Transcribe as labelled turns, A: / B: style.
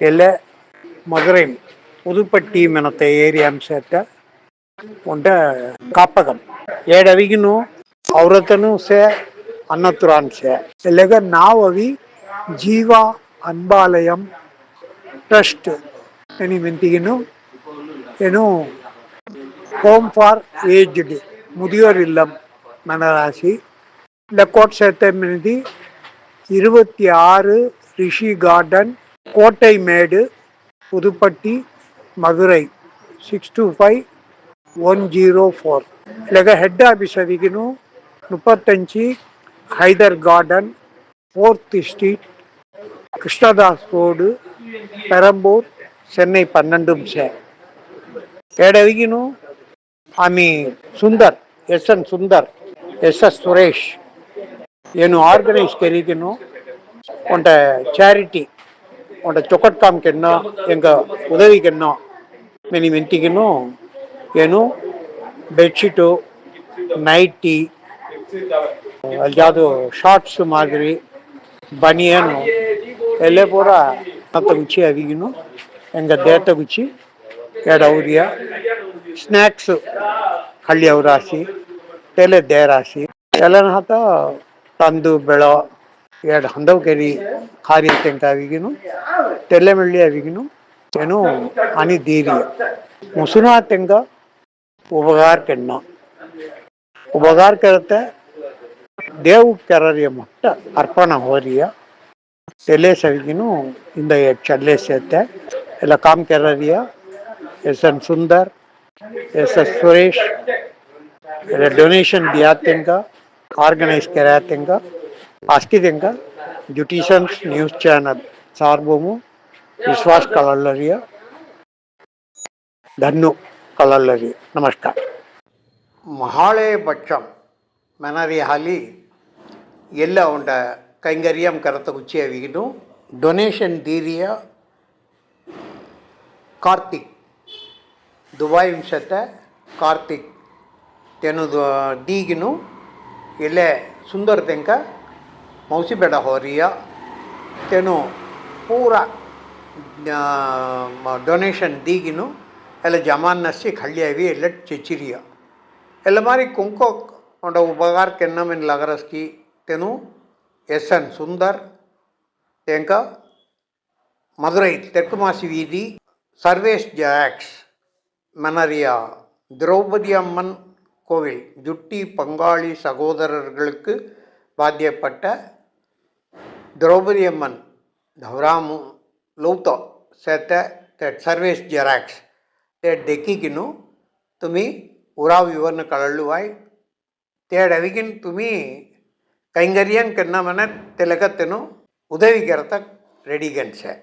A: இல்லை மதுரை புதுப்பட்டி மனத்தை ஏறி அம்சத்தை கொண்ட காப்பகம் ఏడవిగిను ఔరతను సే అన్నతురాన్ సే ఎలాగ నావవి జీవ అన్బాలయం ట్రస్ట్ అని మెంతిగిను ఏను హోమ్ ఫార్ ఏజ్డ్ ముదియోర్ ఇల్లం మన రాసి లెక్కోట్ సేతమిది இருபத்தி ஆறு Rishi garden Kottaimedu Puthupatti Madurai six two five one zero four இல்லைங்க ஹெட் ஆஃபீஸ் அதிகணும் முப்பத்தஞ்சு Hyder garden fourth street Krishnadas road Perambur Chennai பன்னெண்டும் sir ஏடவிக்கணும் ஆமி Sundar S N Sundar S S Suresh. ಏನು ಆರ್ಗನೈಸ್ ಕರೀತಿನೋ ಒಂಟ ಚಾರಿಟಿ ಒಂಟ ಚೊಕಟ್ಕಾಮ್ಕೆನ್ನೋ ಎಂಗ கென்னா many ಮೆಂತಿಗೆನು ಏನು ಬೆಡ್ಶೀಟು, ನೈಟಿ, ಅಲ್ಲಿ ಯಾವುದು ಶಾರ್ಟ್ಸ್ ಮಾದರಿ, ಬನಿಯನು, ಎಲ್ಲೇ ಪೂರ ಮತ್ತ ಗುಚ್ಚಿ ಅವಿಗಿನು ಹೆಂಗ ದೇತ ಗುಚ್ಚಿ ಎರಡು ಅವ್ರಿಯ ಸ್ನ್ಯಾಕ್ಸ್ ಹಳ್ಳಿ ಅವ್ರ ರಾಶಿ ತೆಲೆ ದೇ ರಾಶಿ ಎಲ್ಲನ ತಂದು, ಬೆಳೋ ಎರಡು ಹಂದವ್ ಕೆರಿ ಖಾರಿ ತೆಂಕ ಅವಿಗಿನು ತೆಲೆ ಮೆಳ್ಳಿ ಅವಿಗಿನು ಏನು ಅನಿ ದೀರಿ ಮುಸುನಾ ತೆಂಗ उपकार करना उपकार करते ದೇವ್ ಕೆರರಿಯ ಮಟ್ಟ ಅರ್ಪಣ ಹೋರಿಯ ಎಲೆ ಸವಿಗಿನು ಇಂದ ಚಲ್ಲೆ ಸೇತೆ ಎಲ್ಲ ಕಾಮ್ ಕೆರರಿಯ S N Sundar S S Suresh ಎಲ್ಲ ಡೊನೇಷನ್ ದಿಯಾತೆಂಗ ಆರ್ಗನೈಸ್ ಕೆರಾತೆಂಗ ಆಸ್ತಿದಂಗ ಜ್ಯುಟಿಷನ್ಸ್ ನ್ಯೂಸ್ ಚಾನಲ್ ಸಾರ್ವಭೌಮ ವಿಶ್ವಾಸ್ ಕಲಲ್ಲರಿಯ ಧನ್ನು ಕಲಲ್ಲರಿ ನಮಸ್ಕಾರ மகாலயபட்சம் மெனரியாலி எல்ல உண்ட கைங்கரியம் கரத்தை உச்சியை விகிட்டும் டொனேஷன் தீரிய கார்த்திக் துபாய் விம்சத்தை கார்த்திக் தெனு டீகினும் இல்லை சுந்தர் தெங்க ತೆಂಕ ಮೌಸಿಬೇಡ ಹೋರಿಯ ತೆನು ಪೂರ ಡೊನೇಷನ್ ದೀಗಿನು ಎಲ್ಲ ಜಮಾನ್ನಸ್ಸಿ ಖಳ್ಳಿಯವಿ ಎಲ್ಲ ಚೆಚಿರಿಯ ಎಲ್ಲ ಮಾರಿ ಕುಂಕೋ ಒಂಡ ಉಪಕಾರ ಕೆನ್ನಮೆನ್ ಲಗರಸ್ಕಿ ತೆನು ಎಸ್ ಎನ್ ಸುಂದರ್ ತೆಂಕ மதுரை தெற்கு மாசி வீதி சர்வேஸ் ஜாக்ஸ் மனரியா திரௌபதி அம்மன் கோவில் ஜுட்டி பங்காளி சகோதரர்களுக்கு பாத்தியப்பட்ட ద్రౌపది అమ్మన్ ధవరాము లౌత సెట్ దట్ సర్వేస్ జెరాక్స్ त्या डेकिकिनू तुम्ही उराव विवरण कळल्लू आय त्या डॅविकीन तुम्ही कैंगरियन करना म्हणत ते लगत तेनू उदवी करता रेडी गनशे